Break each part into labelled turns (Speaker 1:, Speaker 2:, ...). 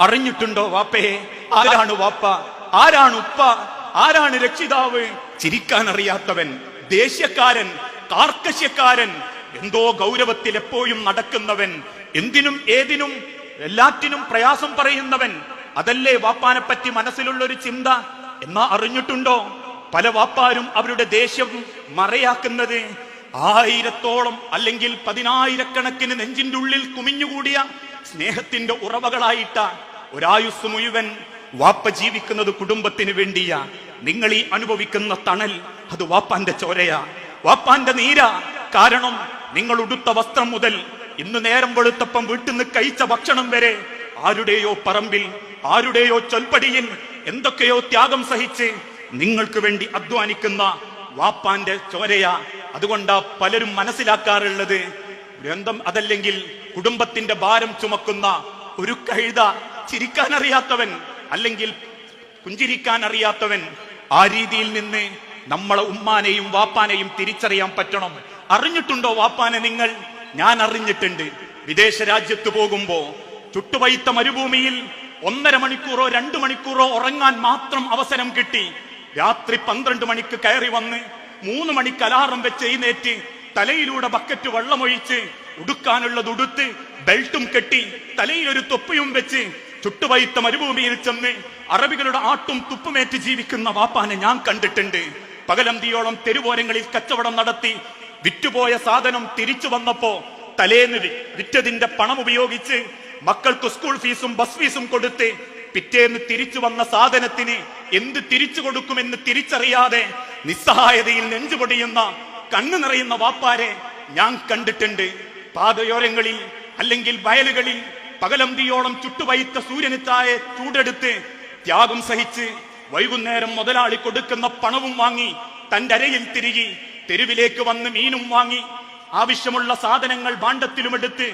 Speaker 1: അറിഞ്ഞിട്ടുണ്ടോ വാപ്പയെ ആരാണ് വാപ്പ? ആരാണ് ഉപ്പ? ആരാണ് രക്ഷിതാവ്? ചിരിക്കാൻ അറിയാത്തവൻ ദേഷ്യക്കാരൻ കാർക്കശ്യക്കാരൻ എന്തോ ഗൗരവത്തിൽ എപ്പോഴും നടക്കുന്നവൻ എന്തിനും ഏതിനും എല്ലാറ്റിനും പ്രയാസം പറയുന്നവൻ. അതല്ലേ വാപ്പാനെ പറ്റി മനസ്സിലുള്ള ഒരു ചിന്ത? എന്നാ അറിഞ്ഞിട്ടുണ്ടോ? പല വാപ്പാരും അവരുടെ ദേഷ്യം മറയാക്കുന്നത് ആയിരത്തോളം അല്ലെങ്കിൽ പതിനായിരക്കണക്കിന് നെഞ്ചിന്റെ ഉള്ളിൽ കുമിഞ്ഞുകൂടിയ സ്നേഹത്തിന്റെ ഉറവകളായിട്ട ഒരായുസ് മുഴുവൻ വാപ്പ ജീവിക്കുന്നത് കുടുംബത്തിന് വേണ്ടിയാ. നിങ്ങൾ ഈ അനുഭവിക്കുന്ന തണൽ അത് വാപ്പാന്റെ ചോരയാ. വാപ്പാന്റെ നീരാ. കാരണം നിങ്ങൾ ഉടുത്ത വസ്ത്രം മുതൽ ഇന്ന് നേരം വെളുത്തപ്പം വീട്ടിൽ നിന്ന് കഴിച്ച ഭക്ഷണം വരെ ആരുടെയോ പറമ്പിൽ ആരുടെയോ ചൊൽപ്പടിയിൽ എന്തൊക്കെയോ ത്യാഗം സഹിച്ച് നിങ്ങൾക്ക് വേണ്ടി അധ്വാനിക്കുന്ന വാപ്പാന്റെ ചോരയാ. അതുകൊണ്ടാ പലരും മനസ്സിലാക്കാറുള്ളത് ഗ്രന്ഥം അതല്ലെങ്കിൽ കുടുംബത്തിന്റെ ഭാരം ചുമക്കുന്ന ഒരു കഴുത ചിരിക്കാൻ അറിയാത്തവൻ അല്ലെങ്കിൽ പുഞ്ചിരിക്കാൻ അറിയാത്തവൻ ആ രീതിയിൽ നിന്ന് നമ്മളെ ഉമ്മാനെയും വാപ്പാനെയും തിരിച്ചറിയാൻ പറ്റണം. അറിഞ്ഞിട്ടുണ്ടോ വാപ്പാനെ നിങ്ങൾ? ഞാൻ അറിഞ്ഞിട്ടുണ്ട്. വിദേശ രാജ്യത്ത് പോകുമ്പോ ചുട്ടുവൈത്ത മരുഭൂമിയിൽ ഒന്നര മണിക്കൂറോ രണ്ടു മണിക്കൂറോ ഉറങ്ങാൻ മാത്രം അവസരം കിട്ടി. രാത്രി പന്ത്രണ്ട് മണിക്ക് കയറി വന്ന് മൂന്ന് മണിക്ക് അലാറം വെച്ച് എഴുന്നേറ്റ് തലയിലൂടെ ബക്കറ്റ് വെള്ളമൊഴിച്ച് ഉടുക്കാനുള്ളത് ഉടുത്ത് ബെൽറ്റും കെട്ടി തലയിലൊരു തൊപ്പിയും വെച്ച് ചുട്ടുവൈത്ത മരുഭൂമിയിൽ ചെന്ന് അറബികളുടെ ആട്ടും തുപ്പുമേറ്റ് ജീവിക്കുന്ന വാപ്പാനെ ഞാൻ കണ്ടിട്ടുണ്ട്. പകലന്തിയോളം തെരുവോരങ്ങളിൽ കച്ചവടം നടത്തി വിറ്റുപോയ സാധനം തിരിച്ചു വന്നപ്പോ തലേന്ന് വിറ്റതിന്റെ പണം ഉപയോഗിച്ച് മക്കൾക്ക് സ്കൂൾ ഫീസും ബസ് ഫീസും കൊടുത്ത് പിറ്റേന്ന് തിരിച്ചു വന്ന സാധനത്തിന് എന്ത് തിരിച്ചു കൊടുക്കുമെന്ന് തിരിച്ചറിയാതെ നിസ്സഹായതയിൽ നെഞ്ചുപൊടിയുന്ന കണ്ണു നിറയുന്ന വാപ്പാരെ ഞാൻ കണ്ടിട്ടുണ്ട്. പാതയോരങ്ങളിൽ അല്ലെങ്കിൽ വയലുകളിൽ പകലന്തിയോളം ചുട്ടുവൈത്ത സൂര്യന് താഴെ ചൂടെടുത്ത് ത്യാഗം സഹിച്ച് വൈകുന്നേരം മുതലാളി കൊടുക്കുന്ന പണവും വാങ്ങി തന്റെ അരയിൽ തിരികി തെരുവിലേക്ക് വന്ന് മീനും വാങ്ങി ആവശ്യമുള്ള സാധനങ്ങൾ ഭാണ്ഡത്തിലുമെടുത്ത്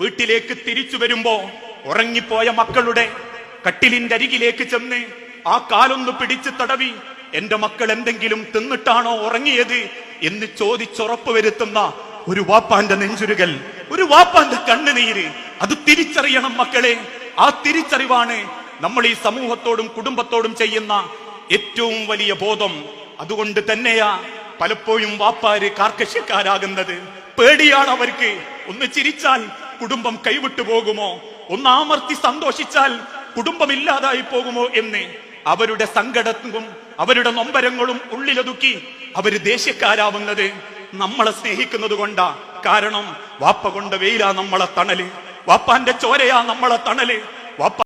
Speaker 1: വീട്ടിലേക്ക് തിരിച്ചു വരുമ്പോ ഉറങ്ങിപ്പോയ മക്കളുടെ കട്ടിലിന്റെ അരികിലേക്ക് ചെന്ന് ആ കാലൊന്ന് പിടിച്ച് തടവി എന്റെ മക്കൾ എന്തെങ്കിലും തിന്നിട്ടാണോ ഉറങ്ങിയത് എന്ന് ചോദിച്ചുറപ്പ് വരുത്തുന്ന ഒരു വാപ്പാന്റെ നെഞ്ചുരുകൽ ഒരു വാപ്പാന്റെ കണ്ണുനീര്. അത് തിരിച്ചറിയണം മക്കളെ. ആ തിരിച്ചറിവാണ് നമ്മൾ ഈ സമൂഹത്തോടും കുടുംബത്തോടും ചെയ്യുന്ന ഏറ്റവും വലിയ ബോധം. അതുകൊണ്ട് തന്നെയാ പലപ്പോഴും വാപ്പാര് കാർക്കശ്യക്കാരാകുന്നത്. പേടിയാണ് അവർക്ക്. ഒന്ന് ചിരിച്ചാൽ കുടുംബം കൈവിട്ടു പോകുമോ? ഒന്ന് ആമർത്തി സന്തോഷിച്ചാൽ കുടുംബം ഇല്ലാതായി പോകുമോ എന്ന്. അവരുടെ സങ്കടത്തും അവരുടെ നൊമ്പരങ്ങളും ഉള്ളിലൊതുക്കി അവർ ദേഷ്യക്കാരാവുന്നത് നമ്മളെ സ്നേഹിക്കുന്നത് കൊണ്ടാ. കാരണം വാപ്പ കൊണ്ട് വെയിലാ നമ്മളെ തണൽ. വാപ്പാന്റെ ചോരയാ നമ്മളെ തണൽ. വാപ്പ